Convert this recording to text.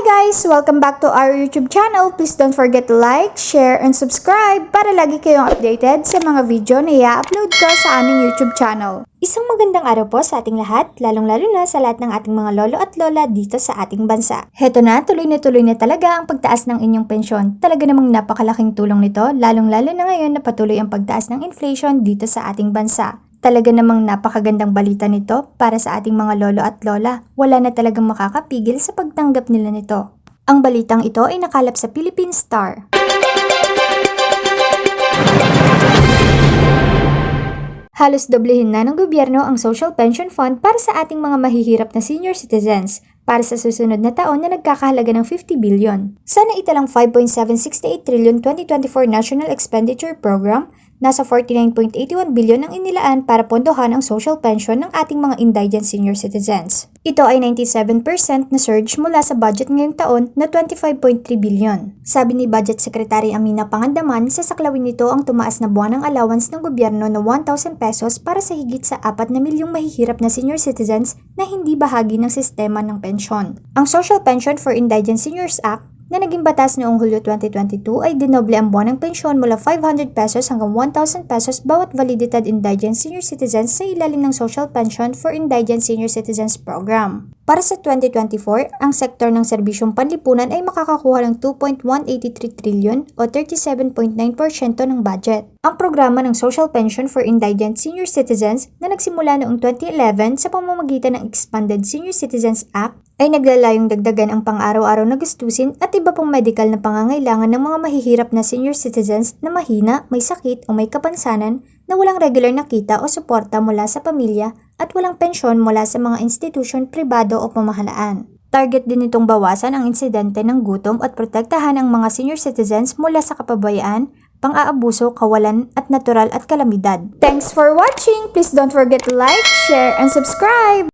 guys! Welcome back to our YouTube channel. Please don't forget to like, share, and subscribe para lagi kayong updated sa mga video na i-upload ko sa aming YouTube channel. Isang magandang araw po sa ating lahat, lalong-lalo na sa lahat ng ating mga lolo at lola dito sa ating bansa. Heto na, tuloy na tuloy na talaga ang pagtaas ng inyong pensyon. Talaga namang napakalaking tulong nito, lalong-lalo na ngayon na patuloy ang pagtaas ng inflation dito sa ating bansa. Talaga namang napakagandang balita nito para sa ating mga lolo at lola. Wala na talagang makakapigil sa pagtanggap nila nito. Ang balitang ito ay nakalap sa Philippine Star. Halos doblehin na ng gobyerno ang Social Pension Fund para sa ating mga mahihirap na senior citizens para sa susunod na taon na nagkakahalaga ng 50 billion. Sana italang 5.768 trillion 2024 National Expenditure Program, nasa 49.81 billion ang inilaan para pondohan ang social pension ng ating mga indigent senior citizens. Ito ay 97% na surge mula sa budget ngayong taon na 25.3 billion. Sabi ni Budget Secretary Amina Pangandaman, sasaklawin nito ang tumaas na buwanang allowance ng gobyerno na 1,000 pesos para sa higit sa 4 na milyong mahihirap na senior citizens na hindi bahagi ng sistema ng pensyon. Ang Social Pension for Indigent Seniors Act na naging batas noong Hulyo 2022 ay dinoble ang buwan ng pensyon mula 500 pesos hanggang 1,000 pesos bawat validated indigent senior citizens sa ilalim ng Social Pension for Indigent Senior Citizens Program. Para sa 2024, ang sektor ng serbisyong panlipunan ay makakakuha ng 2.183 trillion o 37.9% ng budget. Ang programa ng Social Pension for Indigent Senior Citizens na nagsimula noong 2011 sa pamamagitan ng Expanded Senior Citizens Act ay naglalayong dagdagan ang pang-araw-araw na gastusin at iba pang medical na pangangailangan ng mga mahihirap na senior citizens na mahina, may sakit o may kapansanan na walang regular na kita o suporta mula sa pamilya at walang pensyon mula sa mga institusyon pribado o pamahalaan. Target din itong bawasan ang insidente ng gutom at protektahan ang mga senior citizens mula sa kapabayaan, pang-aabuso, kawalan at natural at kalamidad. Thanks for watching! Please don't forget to like, share, and subscribe!